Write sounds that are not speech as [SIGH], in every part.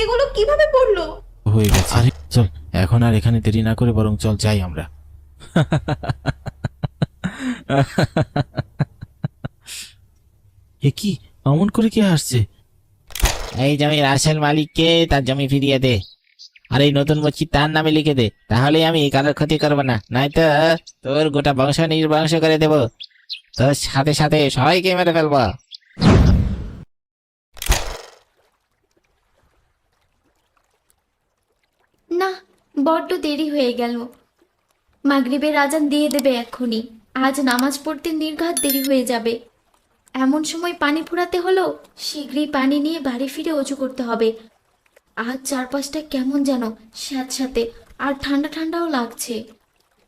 এগুলো কীভাবে পড়ল? হয়ে গেছে। আরে চল। এখন আর এখানে দেরি না করে বরং চল যাই আমরা। এ কি? অমন করে কে আসছে? এই জমির আসল মালিককে তার জমি ফিরিয়ে দে। আর এই নতুন মসজিদ তার নামে লিখে দে। তাহলে আমি কারোর ক্ষতি করব না। নয়তো তোর গোটা বংশ নির্বংশ করে দেব। তোর সাথে সাথে সবাইকে মেরে ফেলব। না, বড্ড দেরি হয়ে গেল। মাগরিবের আজান দিয়ে দেবে এক্ষুনি। আজ নামাজ পড়তে নির্ঘাত দেরি হয়ে যাবে। এমন সময় পানি ফুরাতে হলো, শীঘ্রই পানি নিয়ে বাড়ি ফিরে অজু করতে হবে। আজ চারপাশটা কেমন যেন স্যাঁতস্যাঁতে, আর ঠান্ডা ঠান্ডাও লাগছে।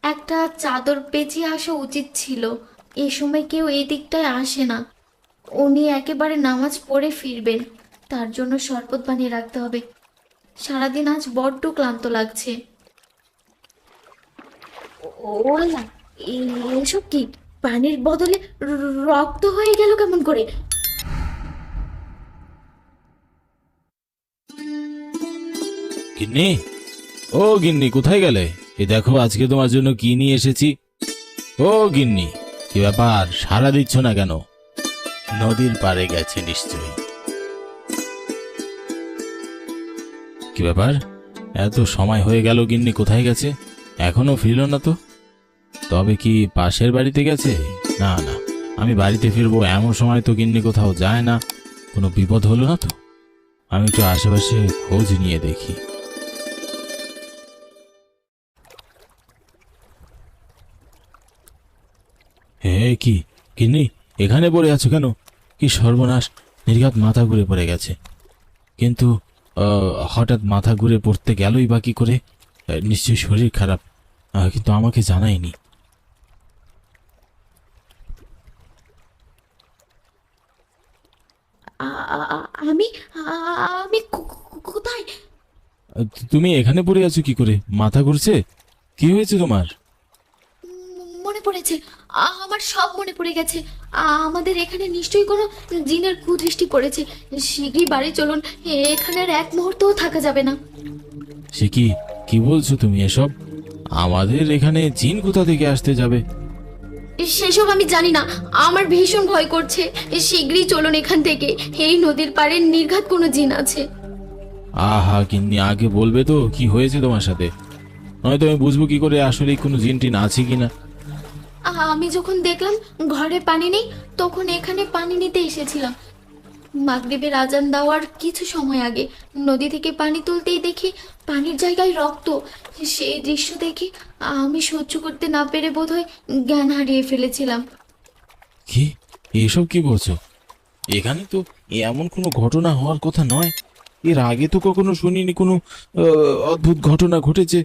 একটা চাদর পেঁচিয়ে আসা উচিত ছিল। এ সময় কেউ এই দিকটায় আসে না। উনি একেবারে নামাজ পড়ে ফিরবেন। তার জন্য শরবত বানিয়ে রাখতে হবে। সারাদিন আজ বড্ড ক্লান্ত লাগছে। এসব কি? পানির বদলে রক্ত হয়ে গেল কেমন করে? গিন্নি? ও গিন্নি, কোথায় গেলে? এ দেখো, আজকে তোমার জন্য কি নিয়ে এসেছি। ও গিন্নি, কি ব্যাপার? সারা দিচ্ছ না কেন? নদীর পাড়ে গেছে নিশ্চয়ই। ব্যাপার? এত সময় হয়ে গেল গিন্নি, কোথায় গেছে? এখনও ফিরল না তো? তবে কি পাশের বাড়িতে গেছে? না না, আমি বাড়িতে ফিরবো এমন সময় তো গিন্নি কোথাও যায় না। কোনো বিপদ হলো না তো? আমি একটু আশেপাশে খোঁজ নিয়ে দেখি। হে, কি? কিন্নি এখানে পড়ে আছো কেন? কি সর্বনাশ, নির্ঘাত মাথা ঘুরে পড়ে গেছে। কিন্তু হঠাৎ মাথা ঘুরে পড়তে গেলই বা কি করে? নিশ্চয়ই শরীর খারাপ। কিন্তু আমাকে জানায়নি। আমি আমি কোথায়? তুমি এখানে পড়ে আছো কি করে? মাথা ঘুরছে? কি হয়েছে তোমার? মনে পড়েছে। আমার সব মনে পড়ে গেছে। আমাদের এখানে নিশ্চয়ই কোনো জিনের কুদৃষ্টি পড়েছে। শীঘ্রই বাড়ি চলুন এখানে আর এক মুহূর্তও থাকা যাবে না। সে কি কি বলছো তুমি এসব? আমাদের এখানে জিন কোথা থেকে আসতে যাবে? সেসব আমি জানি না। আমার ভীষণ ভয় করছে। শীঘ্রই চলুন এখান থেকে। এই নদীর পাড়ে নির্ঘাত কোনো জিন আছে। আহা কিন্নি আগে বলবে তো কি হয়েছে তোমার সাথে। নয়তো আমি বুঝব কি করে আসলে কোনো জিন টিন আছে কিনা। আ- আমি যখন দেখলাম ঘরে পানি নেই, তখন এখানে পানি নিতে এসেছিলাম। মাগরিবের আজান দেওয়ার কিছু সময় আগে নদী থেকে পানি তুলতেই দেখি পানির জায়গায় রক্ত। সেই দৃশ্য দেখে আমি সহ্য করতে না পেরে বোধহয় জ্ঞান হারিয়ে ফেলেছিলাম। কি? এসব কি বলছো? এখানে তো এমন কোনো ঘটনা হওয়ার কথা নয়। এর আগে তো কখনো শুনিনি কোনো অদ্ভুত ঘটনা ঘটেছে।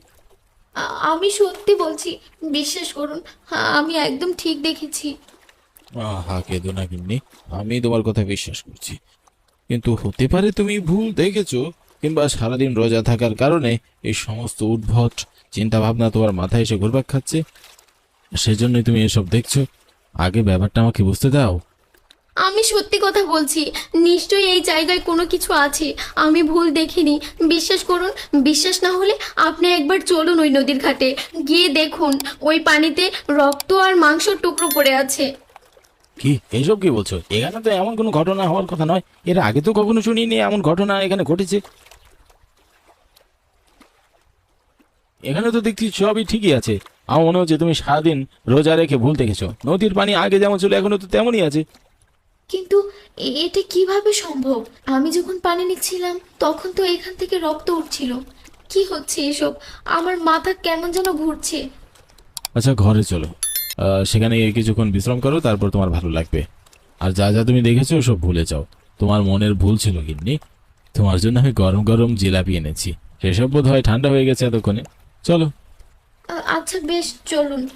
আমি সত্যি বলছি, বিশ্বাস করুন, আমি একদম ঠিক দেখেছি। আহা, কেঁদো না কিন্নি আমি তোমার কথা বিশ্বাস করছি। কিন্তু হতে পারে তুমি ভুল দেখেছ, কিংবা সারাদিন রোজা থাকার কারণে এই সমস্ত উদ্ভট চিন্তা ভাবনা তোমার মাথায় এসে ঘুরপাক খাচ্ছে। সেজন্যই তুমি এসব দেখছ। আগে ব্যাপারটা আমাকে বুঝতে দাও। আমি সত্যি কথা বলছি, নিশ্চয়ই এই জায়গায় কোনো কিছু আছে। আমি ভুল দেখিনি। বিশ্বাস করুন, বিশ্বাস না হলে আপনি একবার চলুন ওই নদীর ঘাটে। গিয়ে দেখুন, ওই পানিতে রক্ত আর মাংসর টুকরো পড়ে আছে। কি? এইসব কি বলছো? এখানে তো এমন কোনো ঘটনা হওয়ার কথা নয়। এর আগে তো কখনো শুনিনি এমন ঘটনা এখানে ঘটেছে। এখানে তো দেখছি সবই ঠিকই আছে। আমার মনে হচ্ছে তুমি সারাদিন রোজা রেখে ভুল দেখেছ। নদীর পানি আগে যেমন ছিল, এখনও তো তেমনই আছে। কিন্তু এটা কীভাবে সম্ভব? আমি যখন পানি নিচ্ছিলাম তখন তো এখান থেকে রক্ত উঠছিল। কি হচ্ছে এসব? আমার মাথা কেমন যেন ঘুরছে। আচ্ছা ঘরে চলো। আহ, সেখানে গিয়ে কিছুক্ষণ বিশ্রাম করো তারপর তোমার ভালো লাগবে। আর যা যা তুমি দেখেছ সব ভুলে যাও। তোমার মনের ভুল ছিল কিন্নি তোমার জন্য আমি গরম গরম জিলাপি এনেছি। সেসব বোধ হয় ঠান্ডা হয়ে গেছে এতক্ষণে। চলো। আ- আচ্ছা বেশ চলুন।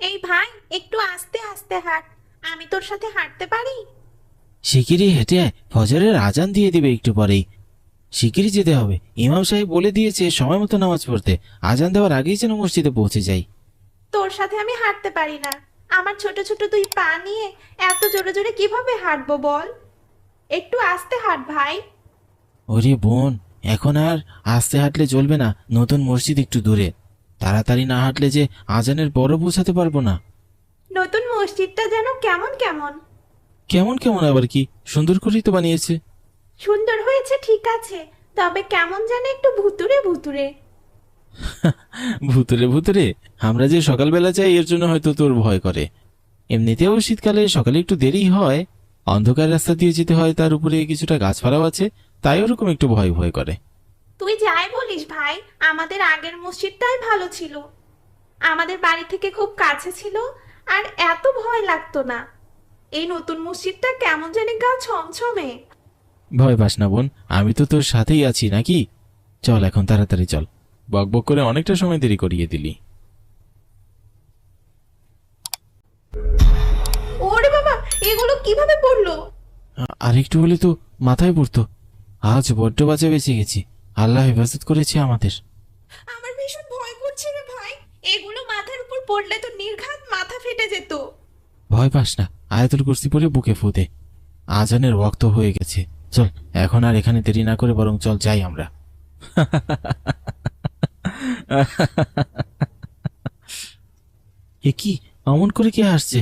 এই ভাই একটু আস্তে আস্তে হাঁট। আমি তোর সাথে হাঁটতে পারি? শিগগিরই হেঁটে আয়, ফজরের আজান দিয়ে দিবে একটু পরেই। শিগগিরই যেতে হবে। ইমাম সাহেব বলে দিয়েছে সময় মতো নামাজ পড়তে। আজান দেওয়ার আগেই যেন মসজিদে পৌঁছে যাই। তোর সাথে আমি হাঁটতে পারি না। আমার ছোট ছোট দুই পা নিয়ে এত জোরে জোরে কীভাবে হাঁটবো বল? একটু আস্তে হাঁট ভাই। ওরে বোন এখন আর আস্তে হাঁটলে চলবে না। নতুন মসজিদ একটু দূরে। তাড়াতাড়ি না হাঁটলে যে আজানের বড় বোঝাতে পারব না। নতুন মসজিদটা যেন কেমন কেমন। কেমন কেমন আবার কি? সুন্দর করেই তো বানিয়েছে। সুন্দর হয়েছে ঠিক আছে। তবে কেমন যেন একটু ভুতুরে ভুতুরে। [LAUGHS] ভুতুরে ভুতুরে? আমরা যে সকালবেলা যাই এর জন্য হয়তো তোর ভয় করে। এমনিতেও শীতকালে সকালে একটু দেরি হয়। অন্ধকার রাস্তা দিয়ে যেতে হয় তার উপরে কিছুটা গাছপালাও আছে তাই ওরকম একটু ভয় ভয় করে। তুই যাই বলিস ভাই আমাদের আগের মসজিদটাই ভালো ছিল। আমাদের বাড়ি থেকে খুব কাছে ছিল আর এত ভয় লাগতো না। এই নতুন মসজিদটা কেমন জানি গা ছমছমে। ভয় পাস না বোন আমি তো তোর সাথেই আছি নাকি? চল এখন তাড়াতাড়ি চল। বকবক করে অনেকটা সময় দেরি করিয়ে দিলি। ওরে বাবা এগুলো কীভাবে পড়ল? আরেকটু হলে তো মাথায় পড়তো। আজ বড্ড বাজে বেঁচে গেছি। আল্লাহ হেফাজত করেছে আমাদের। আমার ভীষণ ভয় করছে রে ভাই। এগুলো মাথার উপর পড়লে তো নির্ঘাত মাথা ফেটে যেত। ভয় পাস না আয়াতুল কুর্সি পরে বুকে ফুদে আজানের রক্ত হয়ে গেছে। চল এখন আর এখানে দেরি না করে বরং চল যাই আমরা। এ কি? অমন করে কে আসছে?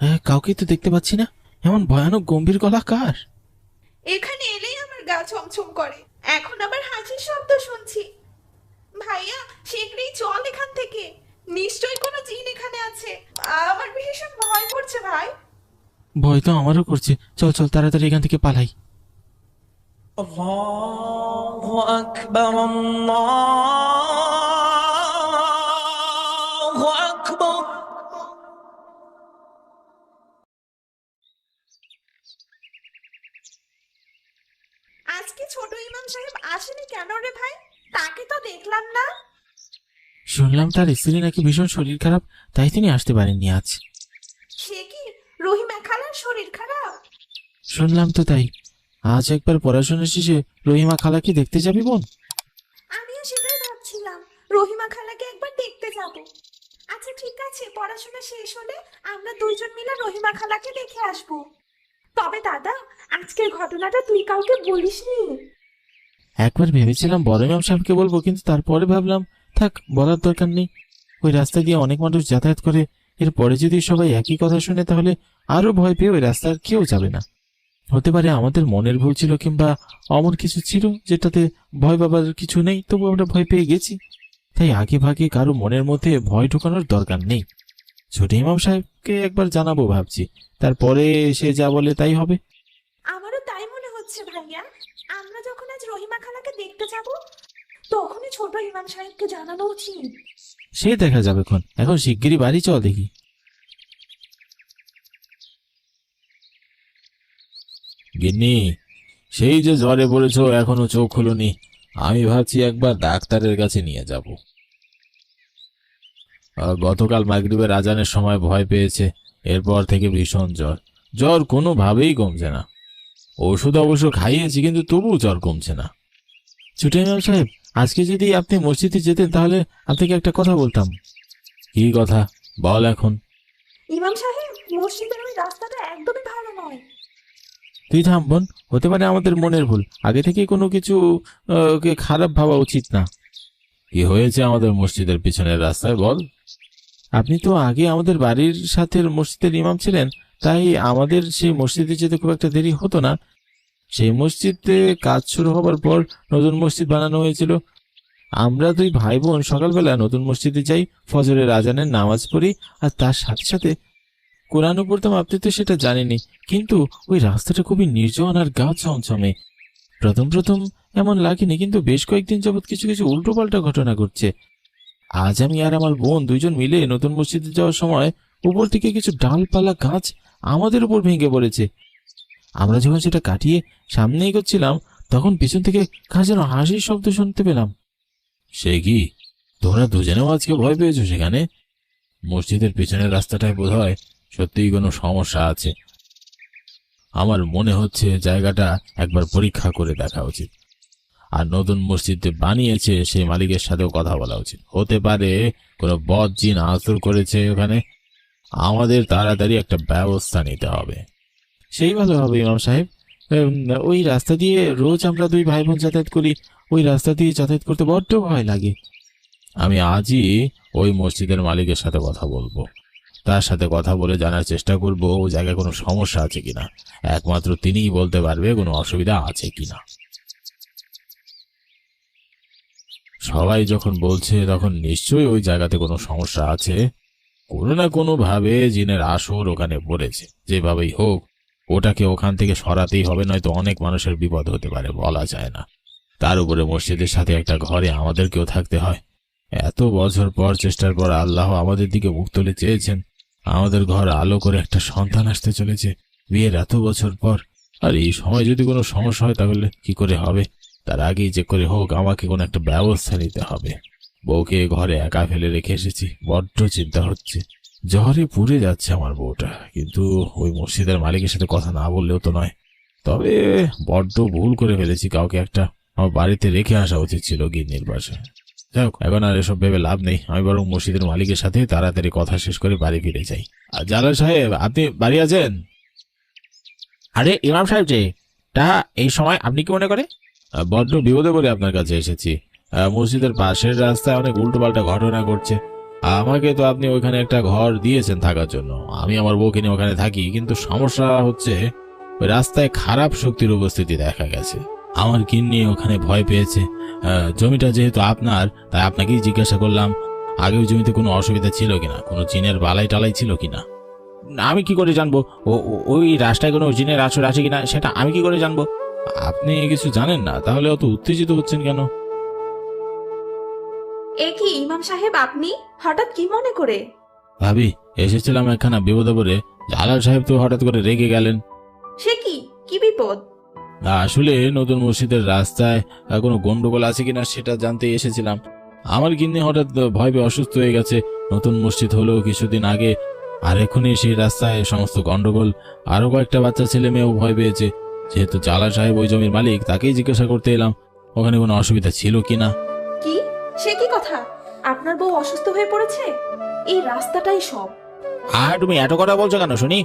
হ্যাঁ কাউকে তো দেখতে পাচ্ছি না। এমন ভয়ানক গম্ভীর গলা কার? এখানে এলেই আমার গা ছমছম করে। এখন আবার হাসির শব্দ শুনছি। ভাইয়া শীঘ্রই চল এখান থেকে। নিশ্চয়ই কোনো জিন এখানে আছে। আমার ভীষণ ভয় করছে ভাই। ভয় তো আমারও করছে। চল চল তাড়াতাড়ি এখান থেকে পালাই। আল্লাহু ছোট ইমাম সাহেব আসেনি কেন রে ভাই? তাকে তো দেখলাম না। শুনলাম তার স্ত্রী নাকি ভীষণ শরীর খারাপ তাই তিনি আসতে পারেননি আজ। সে কি রহিমা খালার শরীর খারাপ? শুনলাম তো তাই। আজ একবার পড়াশোনা শেষে রহিমা খালাকে দেখতে যাবি বোন? আমিও সেটাই ভাবছিলাম। রহিমা খালাকে একবার দেখতে যাব। আচ্ছা ঠিক আছে পড়াশোনা শেষ হলে আমরা দুইজন মিলে রহিমা খালাকে দেখে আসব। তবে দাদা, আজকের ঘটনাটা তুই কাউকে একবার ভেবেছিলাম বড় ইমাম সাহেবকে বলব, কিন্তু তারপরে ভাবলাম, থাক, বলার দরকার নেই। ওই রাস্তা দিয়ে অনেক মানুষ যাতায়াত করে, এরপরে যদি সবাই একই কথা শুনে, তাহলে আরও ভয় পেয়ে ওই রাস্তার কেউ যাবে না। হতে পারে আমাদের মনের ভুল ছিল, কিংবা অমন কিছু ছিল যেটাতে ভয় পাবার কিছু নেই তবু আমরা ভয় পেয়ে গেছি। তাই আগে ভাগে কারও মনের মধ্যে ভয় ঢোকানোর দরকার নেই। ছোট ইমাম সাহেবকে একবার জানাব ভাবছি। তারপরে সে যা বলে তাই হবে। আমারও তাই মনে হচ্ছে ভাইয়া। আমরা যখন আজ রহিমা খালাকে দেখতে যাব তখনই ছোট ইমাম সাহেবকে জানানো উচিত। সে দেখা যাবে এখন। এখন শিগগিরই বাড়ি চল দেখি। গিন্নি সেই যে জ্বরে পড়েছো এখনও চোখ খুলুনি। আমি ভাবছি একবার ডাক্তারের কাছে নিয়ে যাব। গতকাল মাগরিবের আজানের সময় ভয় পেয়েছে এরপর থেকে ভীষণ জ্বর। জ্বর কোনোভাবেই কমছে না। ওষুধ অবশ্য খাইয়েছি কিন্তু তবুও জ্বর কমছে না। চুটাইমাম সাহেব আজকে যদি আপনি মসজিদে যেতেন তাহলে আপনাকে একটা কথা বলতাম। কি কথা? বল এখন। ইমাম সাহেব মসজিদের ওই রাস্তাটা একদমই ভালো নয়। তুই থাম বোন হতে পারে আমাদের মনের ভুল। আগে থেকে কোনো কিছু কে খারাপ ভাবা উচিত না। কি হয়েছে আমাদের মসজিদের পিছনের রাস্তায়, বল? আপনি তো আগে আমাদের বাড়ির সাথে মসজিদের ইমাম ছিলেন, তাই আমাদের সেই মসজিদে যেতে খুব একটা দেরি হতো না। সেই মসজিদে কাজ শুরু হবার পর নতুন মসজিদ বানানো হয়েছিল। আমরা দুই ভাই বোন সকালবেলা নতুন মসজিদে যাই, ফজরের আজানের নামাজ পড়ি, আর তার সাথে সাথে কোরআনও পড়তাম আপনি তো সেটা জানেনই, কিন্তু ওই রাস্তাটা খুবই নির্জন আর গা ছমছমে প্রথম প্রথম এমন লাগেনি, কিন্তু বেশ কয়েকদিন যাবৎ কিছু কিছু উল্টোপাল্টা ঘটনা ঘটছে। আজ আমি আর আমার বোন দুইজন মিলে নতুন মসজিদে যাওয়ার সময় উপর থেকে কিছু ডালপালা গাছ আমাদের উপর ভেঙে পড়েছে। আমরা যখন সেটা কাটিয়ে সামনে এগোচ্ছিলাম, তখন পিছন থেকে যেন হাসির শব্দ শুনতে পেলাম। সে কি? তোমরা দুজনেও আজকে ভয় পেয়েছ সেখানে? মসজিদের পিছনের রাস্তাটায় বোধ হয় সত্যিই কোনো সমস্যা আছে। আমার মনে হচ্ছে জায়গাটা একবার পরীক্ষা করে দেখা উচিত। আর নতুন মসজিদ বানিয়েছে সেই মালিকের সাথেও কথা বলা উচিত। হতে পারে কোনো বদ জিন আসর করেছে ওখানে। আমাদের তাড়াতাড়ি একটা ব্যবস্থা নিতে হবে। সেই ভালো হবে, ইমাম সাহেব। ওই রাস্তা দিয়ে রোজ আমরা দুই ভাই বোন যাতায়াত করি। ওই রাস্তা দিয়ে যাতায়াত করতে বড্ড ভয় লাগে। আমি আজই ওই মসজিদের মালিকের সাথে কথা বলব। তার সাথে কথা বলে জানার চেষ্টা করব, ও জায়গায় কোনো সমস্যা আছে কিনা। একমাত্র তিনিই বলতে পারবে কোনো অসুবিধা আছে কিনা। সবাই যখন বলছে, তখন নিশ্চয়ই ওই জায়গাতে কোনো সমস্যা আছে। কোনো না কোনো ভাবে জিনের আসর ওখানে পড়েছে। যেভাবেই হোক, ওটাকে ওখান থেকে সরাতেই হবে, নয়তো অনেক মানুষের বিপদ হতে পারে, বলা যায় না। তার উপরে মসজিদের সাথে একটা ঘরে আমাদেরকেও থাকতে হয়। এত বছর পর চেষ্টার পর আল্লাহ আমাদের দিকে মুখ তুলে চেয়েছেন। আমাদের ঘর আলো করে একটা সন্তান আসতে চলেছে, বিয়ের এত বছর পর। আর এই সময় যদি কোনো সমস্যা হয় তাহলে কি করে হবে? তার আগেই যে করে হোক, আমাকে কোনো একটা ব্যবস্থা নিতে হবে। বউকে ঘরে একা ফেলে রেখে এসেছি, বড্ড চিন্তা হচ্ছে। জ্বরে পুড়ে যাচ্ছে আমার বউটা, কিন্তু ওই মসজিদের মালিকের সাথে কথা না বললেও তো নয়। তবে বড্ড ভুল করে ফেলেছি, কাউকে একটা আমার বাড়িতে রেখে আসা উচিত ছিল গিন্নির পাশে যাই হোক এখন আর এসব ভেবে লাভ নেই। আমি বরং মসজিদের মালিকের সাথে তাড়াতাড়ি কথা শেষ করে বাড়ি ফিরে যাই। আর জালাল সাহেব আপনি বাড়ি আছেন? আরে ইমাম সাহেব যে তা এই সময় আপনি কি মনে করে বড্ড বিপদে পড়ে আপনার কাছে এসেছি। মসজিদের পাশের রাস্তায় অনেক উল্টোপাল্টা ঘটনা ঘটছে। আমাকে তো আপনি ওইখানে একটা ঘর দিয়েছেন থাকার জন্য। আমি আমার বউকে নিয়ে ওখানে থাকি কিন্তু সমস্যা হচ্ছে ওই রাস্তায় খারাপ শক্তির উপস্থিতি দেখা গেছে। আমার কিন্নি ওখানে ভয় পেয়েছে। জমিটা যেহেতু আপনার তাই আপনাকেই জিজ্ঞাসা করলাম আগে ওই জমিতে কোনো অসুবিধা ছিল কিনা? কোনো চিনের বালাই টালাই ছিল কিনা? আমি কি করে জানব? ওই রাস্তায় কোনো জিনের আসর আছে কিনা সেটা আমি কি করে জানব? আপনি কিছু জানেন না তাহলে অত উত্তেজিত হচ্ছেন কেন? এ কি ইমাম সাহেব আপনি? হঠাৎ কি মনে করে? ভাবি এসেছিলাম একখানা বিপদে পড়ে জালাল সাহেব তো হঠাৎ করে রেগে গেলেন। সে কি? কি বিপদ? আসলে নতুন মসজিদের রাস্তায় কোনো গন্ডগোল আছে কিনা সেটা জানতে এসেছিলাম। আমার গিন্নি হঠাৎ ভয় পেয়ে অসুস্থ হয়ে গেছে। নতুন মসজিদ হলো কিছুদিন আগে আর এখনই সেই রাস্তায় সমস্ত গন্ডগোল। আরও কয়েকটা বাচ্চা ছেলে মেয়েও ভয় পেয়েছে। যেহেতু জালা সাহেব ওই জমির মালিক তাকেই জিজ্ঞাসা করতে এলাম ওখানে কোনো অসুবিধা ছিল কিনা। কি? সে কি কথা? আপনার বউ অসুস্থ হয়ে পড়েছে? এই রাস্তাটাই সব। আর তুমি এত কথা বলছো কেন শুনি?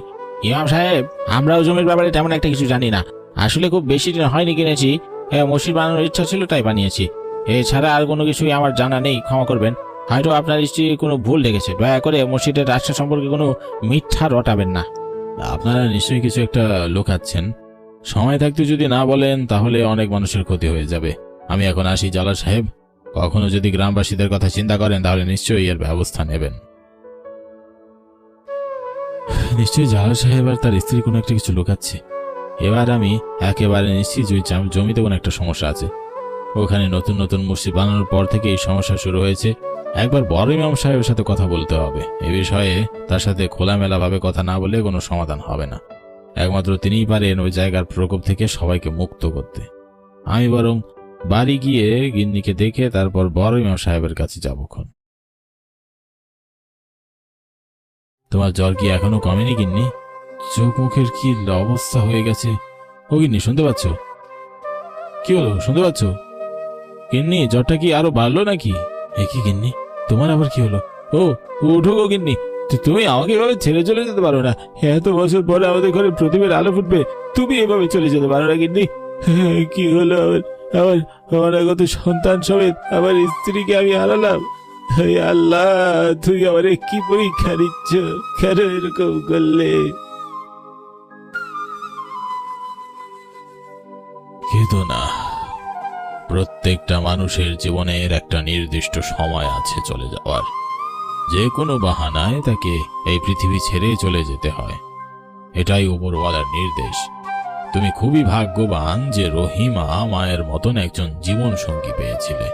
ইমাম সাহেব আমরাও জমির ব্যাপারে তেমন একটা কিছু জানি না। আসলে খুব বেশি দিন হয়নি কিনেছি। হ্যাঁ মসজিদ বানানোর ইচ্ছা ছিল তাই বানিয়েছি। এছাড়া আর কোনো কিছুই আমার জানা নেই, ক্ষমা করবেন। হয়তো আপনার স্ত্রী কোনো ভুল দেখেছে। দয়া করে মসজিদের রাস্তা সম্পর্কে কোনো মিথ্যা রটাবেন না। আপনারা নিশ্চয়ই কিছু একটা লোকাচ্ছেন। সময় থাকতে যদি না বলেন, তাহলে অনেক মানুষের ক্ষতি হয়ে যাবে। আমি এখন আসি জালা সাহেব। কখনো যদি গ্রামবাসীদের কথা চিন্তা করেন, তাহলে নিশ্চয়ই এর ব্যবস্থা নেবেন। নিশ্চয়ই জালা সাহেব আর তার স্ত্রী কোনো একটা কিছু লুকাচ্ছে। এবার আমি একেবারে নিশ্চিত যে জমিতে কোনো একটা সমস্যা আছে। ওখানে নতুন নতুন মসজিদ বানানোর পর থেকে এই সমস্যা শুরু হয়েছে। একবার বড় ইমাম সাহেবের সাথে কথা বলতে হবে। এ বিষয়ে তার সাথে খোলামেলাভাবে কথা না বলে কোনো সমাধান হবে না। একমাত্র তিনিই পারেন ওই জায়গার প্রকোপ থেকে সবাইকে মুক্ত করতে। আমি বরং বাড়ি গিয়ে গিন্নিকে দেখে তারপর বড় ইমাম সাহেবের কাছে যাবক্ষণ তোমার জ্বর কি এখনও কমেনি গিন্নি? চোখ মুখের কি অবস্থা হয়ে গেছে? ও গিন্নি শুনতে পাচ্ছ? কি হলো? শুনতে পাচ্ছ? গিন্নি, জ্বরটা কি আরও বাড়লো নাকি? এ কি গিন্নি? তোমার আবার কি হলো? ও, উঠো গো গিন্নি। তুমি আমাকে এভাবে ছেড়ে চলে যেতে পারো না। এত বছর পরে আমাদের ঘরে প্রতিবের আলো ফুটবে। তুমি এভাবে চলে যেতে পারো না গিন্নি। [LAUGHS] কি হলো আমার আমার আগত সন্তান সমেত আমার স্ত্রীকে আমি হারালাম। আল্লাহ তুই আমারে কি পরীক্ষা দিচ্ছ? কেন এরকম করলে? কেতো না। প্রত্যেকটা মানুষের জীবনের একটা নির্দিষ্ট সময় আছে চলে যাওয়ার। যে কোনো বাহানায় তাকে এই পৃথিবী ছেড়ে চলে যেতে হয়। এটাই উপরওয়ালার নির্দেশ। তুমি খুবই ভাগ্যবান যে রহিমা মায়ের মতন একজন জীবন সঙ্গী পেয়েছিলে।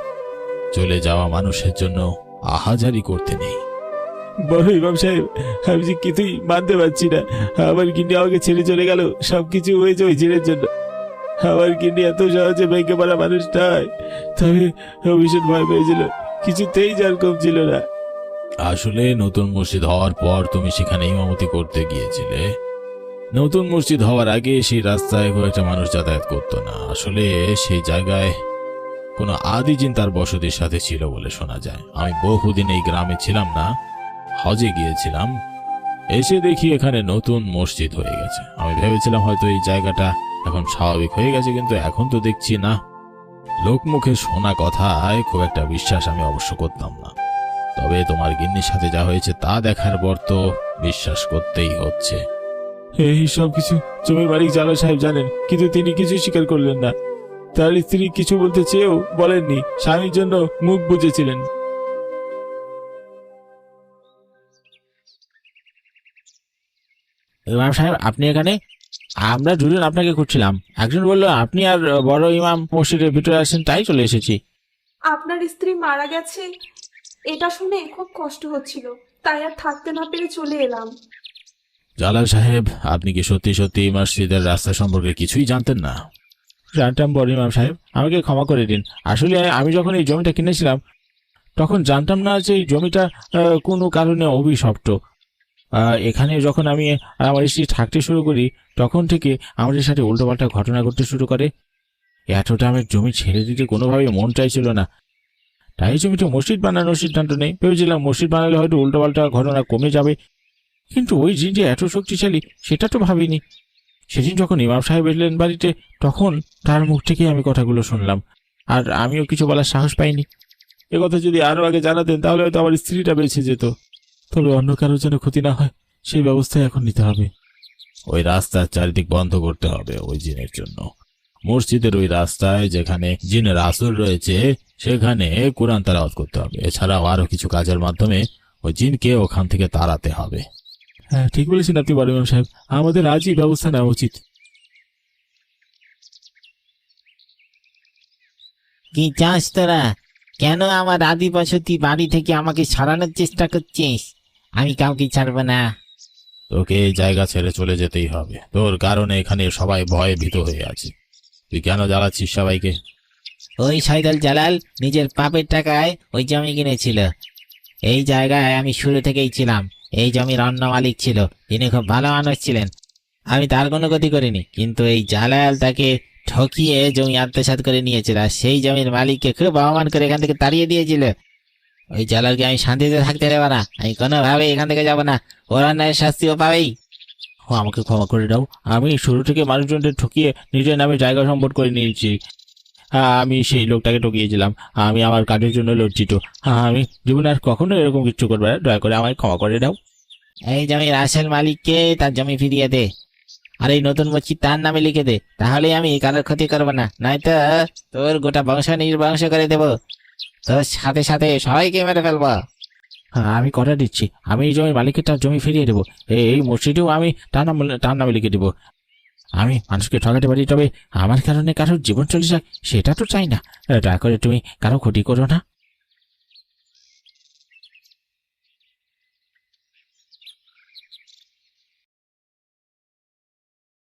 চলে যাওয়া মানুষের জন্য আহাজারি করতে নেই। বড় ইমাম সাহেব, আমি যে কিছুই মানতে পারছি না। আমার কিনে আমাকে ছেড়ে চলে গেল, সবকিছু হয়েছে ওই ছেলের জন্য। আমার কিনে এত সহজে ভেঙে পড়া মানুষ নয় তবে ভীষণ ভয় পেয়েছিল। কিছুতেই যার কম ছিল না। আসলে নতুন মসজিদ হওয়ার পর তুমি সেখানে ইমামতি করতে গিয়েছিলে। নতুন মসজিদ হওয়ার আগে সেই রাস্তায় একটা মানুষ যাতায়াত করতো না। আসলে সেই জায়গায় কোনো আদি জিন তার বসতির সাথে ছিল বলে শোনা যায়। আমি বহুদিন এই গ্রামে ছিলাম না, হজে গিয়েছিলাম। এসে দেখি এখানে নতুন মসজিদ হয়ে গেছে। আমি ভেবেছিলাম হয়তো এই জায়গাটা এখন স্বাভাবিক হয়ে গেছে কিন্তু এখন তো দেখছি না। লোকমুখে শোনা কথায় খুব একটা বিশ্বাস আমি অবশ্য করতাম না। তবে তোমার গিন্নির সাথে যা হয়েছে তা দেখার পর তো বিশ্বাস করতেই হচ্ছে। এই সব কিছু জমির মালিক জালা সাহেব জানেন কিন্তু তিনি কিছু স্বীকার করলেন না। তার স্ত্রী কিছু বলতে চেয়েও বলেননি স্বামীর জন্য মুখ বুঝেছিলেন ইমাম সাহেব আপনি এখানে? আমরা দুজন আপনাকে খুঁজছিলাম। একজন বলল আপনি আর বড় ইমাম মসজিদের ভিতরে আসেন তাই চলে এসেছি। আপনার স্ত্রী মারা গেছে? এটা শুনে খুব কষ্ট হচ্ছিল। তাই আর থাকতে না পেরে চলে এলাম। জালাল সাহেব আপনি কি সত্যি সত্যি মসজিদের রাস্তা সম্পর্কে কিছুই জানতেন না? জানতাম বড় ইমাম সাহেব। আমাকে ক্ষমা করে দিন। আসলে আমি যখন এই জমিটা কিনেছিলাম তখন জানতাম না যে এই জমিটা কোনো কারণে অভিশপ্ত। এখানে যখন আমি আমার স্ত্রী থাকতে শুরু করি, তখন থেকে আমাদের সাথে উল্টোপাল্টা ঘটনা ঘটতে শুরু করে। এতটা আমার জমি ছেড়ে দিতে কোনোভাবে মন চাইছিল না। তাই জমিটা মসজিদ বানানোর সিদ্ধান্ত নেই। ভেবেছিলাম মসজিদ বানালে হয়তো উল্টোপাল্টা ঘটনা কমে যাবে। কিন্তু ওই জিন যে এত শক্তিশালী, সেটা তো ভাবিনি। সেদিন যখন ইমাম সাহেব এলেন বাড়িতে, তখন তার মুখ থেকেই আমি কথাগুলো শুনলাম। আর আমিও কিছু বলার সাহস পাইনি। এ কথা যদি আরও আগে জানাতেন, তাহলে হয়তো আমার স্ত্রীটা বেঁচে যেত। তবে অন্য কারোর যেন ক্ষতি না হয় সেই ব্যবস্থাই এখন নিতে হবে। ওই রাস্তার চারিদিক বন্ধ করতে হবে ওই জিনের জন্য। মসজিদের ওই রাস্তায় যেখানে জিনের আসর রয়েছে সেখানে কোরআন তালাওয়াত করতে হবে। এছাড়াও আরও কিছু কাজের মাধ্যমে ওই জিনকে ওখান থেকে তাড়াতে হবে। হ্যাঁ ঠিক বলেছেন আপনি বড় ইমাম সাহেব। আমাদের আজই ব্যবস্থা নেওয়া উচিত। কি চাস তোরা? কেন আমার আদি বসতি বাড়ি থেকে আমাকে সরানোর চেষ্টা করছিস? আমি কাউকে ছাড়বো না। তোকে এই জায়গা ছেড়ে চলে যেতেই হবে। তোর কারণে এখানে সবাই ভয়ে ভীত হয়ে আছে। তুই কেন জ্বালাচ্ছিস সবাইকে? ওই সৈদল জালাল নিজের পাপের টাকায় ওই জমি কিনেছিল। এই জায়গায় আমি শুরু থেকেই ছিলাম। এই জমির অন্য মালিক ছিল। তিনি খুব ভালো মানুষ ছিলেন। আমি তার কোনো ক্ষতি করিনি। কিন্তু এই জালাল তাকে ঠকিয়ে জমি আত্মসাৎ করে নিয়েছিল। আর সেই জমির মালিককে খুব অপমান করে এখান থেকে তাড়িয়ে দিয়েছিল। ওই জালালকে আমি শান্তিতে থাকতে দেবো না। আমি কোনোভাবে এখান থেকে যাব না। ওর অন্যায়ের শাস্তিও পাবেই। ও, আমাকে ক্ষমা করে দাও। আমি শুরু থেকে মানুষজনদের ঠকিয়ে নিজের নামে জায়গা সম্পদ করে নিয়েছি। আমি সেই লোকটাকে ঠকিয়েছিলাম। আমি আমার কাজের জন্য লজ্জিত। আমি জীবনে আর কখনো এরকম কিছু করবে না। দয়া করে আমায় ক্ষমা করে দাও। এই জমির আসল মালিককে তার জমি ফিরিয়ে দে। আর এই নতুন মসজিদ তার নামে লিখে দে। তাহলে আমি কারোর ক্ষতি করব না। নয়তো তোর গোটা বংশ নির্বংশ করে দেবো। তোর সাথে সাথে সবাইকে মেরে ফেলব। হ্যাঁ, আমি কথা দিচ্ছি? আমি এই জমির মালিককে তার জমি ফিরিয়ে দেবো। এই মসজিদেও আমি তার নাম তার নামে লিখে দেবো। আমি মানুষকে ঠকাতে পারি তবে আমার কারণে কারোর জীবন চলে যায় সেটা তো চাই না। দয়া করে তুমি কারও ক্ষতি করো না।